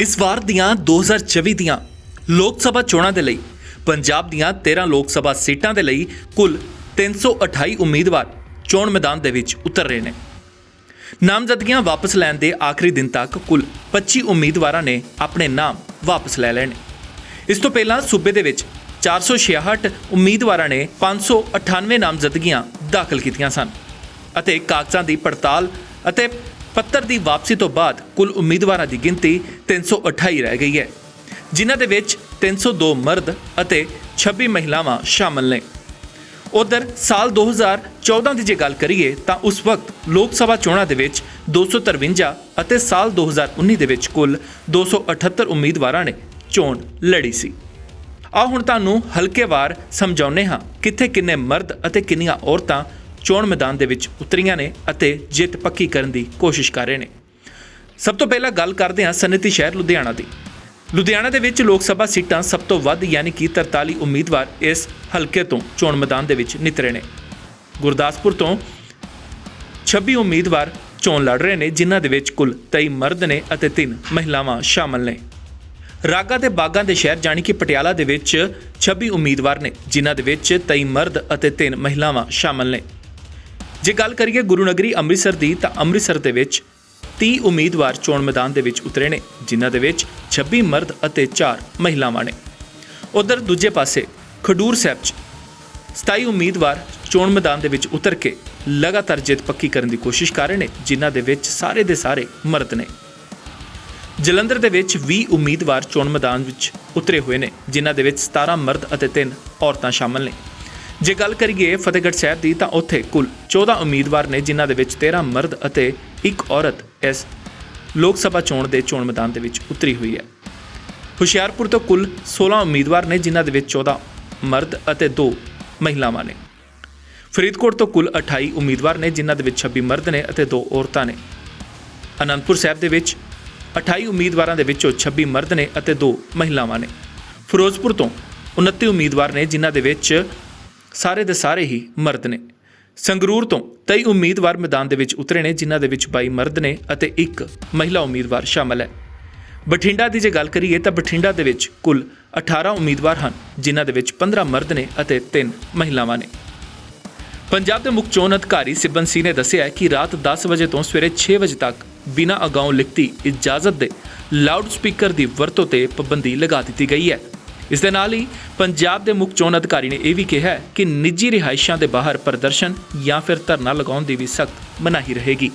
ਇਸ ਵਾਰ ਦੀਆਂ 2024 ਦੀਆਂ ਲੋਕ ਸਭਾ ਚੋਣਾਂ ਦੇ ਲਈ, ਪੰਜਾਬ ਦੀਆਂ 13 ਲੋਕ ਸਭਾ ਸੀਟਾਂ ਦੇ ਲਈ ਕੁੱਲ 328 ਉਮੀਦਵਾਰ ਚੋਣ ਮੈਦਾਨ ਦੇ ਵਿੱਚ ਉਤਰ ਰਹੇ ਨੇ। ਨਾਮਜ਼ਦਗੀਆਂ ਵਾਪਸ ਲੈਣ ਦੇ ਆਖਰੀ ਦਿਨ ਤੱਕ ਕੁੱਲ 25 ਉਮੀਦਵਾਰਾਂ ਨੇ ਆਪਣੇ ਨਾਮ ਵਾਪਸ ਲੈ ਲਏ ਨੇ। ਇਸ ਤੋਂ ਪਹਿਲਾਂ ਸੂਬੇ ਦੇ ਵਿੱਚ 466 ਉਮੀਦਵਾਰਾਂ ਨੇ 598 ਨਾਮਜ਼ਦਗੀਆਂ ਦਾਖਲ ਕੀਤੀਆਂ ਸਨ ਅਤੇ ਕਾਗਜ਼ਾਂ ਦੀ ਪੜਤਾਲ ਅਤੇ ਪੱਤਰ ਦੀ ਵਾਪਸੀ ਤੋਂ ਬਾਅਦ ਕੁੱਲ ਉਮੀਦਵਾਰਾਂ ਦੀ ਗਿਣਤੀ 328 ਰਹਿ ਗਈ ਹੈ, ਜਿਨ੍ਹਾਂ ਦੇ ਵਿੱਚ 302 ਮਰਦ ਅਤੇ 26 ਮਹਿਲਾਵਾਂ ਸ਼ਾਮਲ ਨੇ। ਉਧਰ ਸਾਲ 2014 ਦੀ ਜੇ ਗੱਲ ਕਰੀਏ ਤਾਂ ਉਸ ਵਕਤ ਲੋਕ ਸਭਾ ਚੋਣਾਂ ਦੇ ਵਿੱਚ 253 ਅਤੇ ਸਾਲ 2019 ਦੇ ਵਿੱਚ ਕੁੱਲ 278 ਉਮੀਦਵਾਰਾਂ ਨੇ ਚੋਣ ਲੜੀ ਸੀ। ਆ ਹੁਣ ਤੁਹਾਨੂੰ ਹਲਕੇਵਾਰ ਸਮਝਾਉਨੇ ਹਾਂ ਕਿੱਥੇ ਕਿੰਨੇ ਮਰਦ ਅਤੇ ਕਿੰਨੀਆਂ ਔਰਤਾਂ ਚੋਣ ਮੈਦਾਨ ਦੇ ਵਿੱਚ ਉਤਰੀਆਂ ਨੇ ਅਤੇ ਜਿੱਤ ਪੱਕੀ ਕਰਨ ਦੀ ਕੋਸ਼ਿਸ਼ ਕਰ ਰਹੇ ਨੇ। ਸਭ ਤੋਂ ਪਹਿਲਾਂ ਗੱਲ ਕਰਦੇ ਹਾਂ ਸਨਅਤੀ ਸ਼ਹਿਰ ਲੁਧਿਆਣਾ ਦੀ। ਲੁਧਿਆਣਾ ਦੇ ਵਿੱਚ ਲੋਕ ਸਭਾ ਸੀਟਾਂ ਸਭ ਤੋਂ ਵੱਧ ਯਾਨੀ ਕਿ 43 ਉਮੀਦਵਾਰ ਇਸ ਹਲਕੇ ਤੋਂ ਚੋਣ ਮੈਦਾਨ ਦੇ ਵਿੱਚ ਨਿਤਰੇ ਨੇ। ਗੁਰਦਾਸਪੁਰ ਤੋਂ 26 ਉਮੀਦਵਾਰ ਚੋਣ ਲੜ ਰਹੇ ਨੇ, ਜਿਨ੍ਹਾਂ ਦੇ ਵਿੱਚ ਕੁੱਲ 23 ਮਰਦ ਨੇ ਅਤੇ 3 ਮਹਿਲਾਵਾਂ ਸ਼ਾਮਲ ਨੇ। ਰਾਗਾ ਦੇ ਬਾਗਾਂ ਦੇ ਸ਼ਹਿਰ ਜਾਣੀ ਕਿ ਪਟਿਆਲਾ ਦੇ ਵਿੱਚ 26 ਉਮੀਦਵਾਰ ਨੇ, ਜਿਨ੍ਹਾਂ ਦੇ ਵਿੱਚ 23 ਮਰਦ ਅਤੇ 3 ਮਹਿਲਾਵਾਂ ਸ਼ਾਮਲ ਨੇ। ਜੇ ਗੱਲ ਕਰੀਏ ਗੁਰੂ ਨਗਰੀ ਅੰਮ੍ਰਿਤਸਰ ਦੀ, ਤਾਂ ਅੰਮ੍ਰਿਤਸਰ ਦੇ ਵਿੱਚ 30 ਉਮੀਦਵਾਰ ਚੋਣ ਮੈਦਾਨ ਦੇ ਵਿੱਚ ਉਤਰੇ ਨੇ, ਜਿਨ੍ਹਾਂ ਦੇ ਵਿੱਚ 26 ਮਰਦ ਅਤੇ 4 ਮਹਿਲਾਵਾਂ ਨੇ। ਉਧਰ ਦੂਜੇ ਪਾਸੇ ਖਡੂਰ ਸਾਹਿਬ 'ਚ 27 ਉਮੀਦਵਾਰ ਚੋਣ ਮੈਦਾਨ ਦੇ ਵਿੱਚ ਉਤਰ ਕੇ ਲਗਾਤਾਰ ਜਿੱਤ ਪੱਕੀ ਕਰਨ ਦੀ ਕੋਸ਼ਿਸ਼ ਕਰ ਰਹੇ ਨੇ, ਜਿਨ੍ਹਾਂ ਦੇ ਵਿੱਚ ਸਾਰੇ ਦੇ ਸਾਰੇ ਮਰਦ ਨੇ। ਜਲੰਧਰ ਦੇ ਵਿੱਚ 20 ਉਮੀਦਵਾਰ ਚੋਣ ਮੈਦਾਨ ਵਿੱਚ ਉਤਰੇ ਹੋਏ ਨੇ, ਜਿਨ੍ਹਾਂ ਦੇ ਵਿੱਚ 17 ਮਰਦ ਅਤੇ 3 ਔਰਤਾਂ ਸ਼ਾਮਲ ਨੇ। ਜੇ ਗੱਲ ਕਰੀਏ ਫਤਿਹਗੜ੍ਹ ਸਾਹਿਬ ਦੀ, ਤਾਂ ਉੱਥੇ ਕੁੱਲ 14 ਉਮੀਦਵਾਰ ਨੇ, ਜਿਨ੍ਹਾਂ ਦੇ ਵਿੱਚ 13 ਮਰਦ ਅਤੇ ਇੱਕ ਔਰਤ ਇਸ ਲੋਕ ਸਭਾ ਚੋਣ ਦੇ ਚੋਣ ਮੈਦਾਨ ਦੇ ਵਿੱਚ ਉਤਰੀ ਹੋਈ ਹੈ। ਹੁਸ਼ਿਆਰਪੁਰ ਤੋਂ ਕੁੱਲ 16 ਉਮੀਦਵਾਰ ਨੇ, ਜਿਨ੍ਹਾਂ ਦੇ ਵਿੱਚ 14 ਮਰਦ ਅਤੇ 2 ਮਹਿਲਾਵਾਂ ਨੇ। ਫਰੀਦਕੋਟ ਤੋਂ ਕੁੱਲ 28 ਉਮੀਦਵਾਰ ਨੇ, ਜਿਨ੍ਹਾਂ ਦੇ ਵਿੱਚ 26 ਮਰਦ ਨੇ ਅਤੇ 2 ਔਰਤਾਂ ਨੇ। ਅਨੰਦਪੁਰ ਸਾਹਿਬ ਦੇ ਵਿੱਚ 28 ਉਮੀਦਵਾਰਾਂ ਦੇ ਵਿੱਚੋਂ 26 ਮਰਦ ਨੇ ਅਤੇ 2 ਮਹਿਲਾਵਾਂ ਨੇ। ਫਿਰੋਜ਼ਪੁਰ ਤੋਂ 29 ਉਮੀਦਵਾਰ ਨੇ, ਜਿਨ੍ਹਾਂ ਦੇ ਵਿੱਚ ਸਾਰੇ ਦੇ ਸਾਰੇ ਹੀ ਮਰਦ ਨੇ। ਸੰਗਰੂਰ ਤੋਂ 23 ਉਮੀਦਵਾਰ ਮੈਦਾਨ ਦੇ ਵਿੱਚ ਉਤਰੇ ਨੇ, ਜਿਨ੍ਹਾਂ ਦੇ ਵਿੱਚ 22 ਮਰਦ ਨੇ ਅਤੇ ਇੱਕ ਮਹਿਲਾ ਉਮੀਦਵਾਰ ਸ਼ਾਮਲ ਹੈ। ਬਠਿੰਡਾ ਦੀ ਜੇ ਗੱਲ ਕਰੀਏ ਤਾਂ ਬਠਿੰਡਾ ਦੇ ਵਿੱਚ ਕੁੱਲ 18 ਉਮੀਦਵਾਰ ਹਨ, ਜਿਨ੍ਹਾਂ ਦੇ ਵਿੱਚ 15 ਮਰਦ ਨੇ ਅਤੇ 3 ਮਹਿਲਾਵਾਂ ਨੇ। ਪੰਜਾਬ ਦੇ ਮੁੱਖ ਚੋਣ ਅਧਿਕਾਰੀ ਸਿਬਨ ਸਿੰਘ ਨੇ ਦੱਸਿਆ ਕਿ ਰਾਤ 10 ਵਜੇ ਤੋਂ ਸਵੇਰੇ 6 ਵਜੇ ਤੱਕ ਬਿਨਾਂ ਅਗਾਊਂ ਲਿਖਤੀ ਇਜਾਜ਼ਤ ਦੇ ਲਾਊਡ ਸਪੀਕਰ ਦੀ ਵਰਤੋਂ ਤੇ ਪਾਬੰਦੀ ਲਗਾ ਦਿੱਤੀ ਗਈ ਹੈ। ਇਸ ਦੇ ਨਾਲ ਹੀ ਪੰਜਾਬ ਦੇ ਮੁੱਖ ਚੋਣ ਅਧਿਕਾਰੀ ਨੇ ਇਹ ਵੀ ਕਿਹਾ ਕਿ ਨਿੱਜੀ ਰਿਹਾਇਸ਼ਾਂ ਦੇ ਬਾਹਰ ਪ੍ਰਦਰਸ਼ਨ ਜਾਂ ਫਿਰ ਧਰਨਾ ਲਗਾਉਣ ਦੀ ਵੀ ਸਖਤ ਮਨਾਹੀ ਰਹੇਗੀ।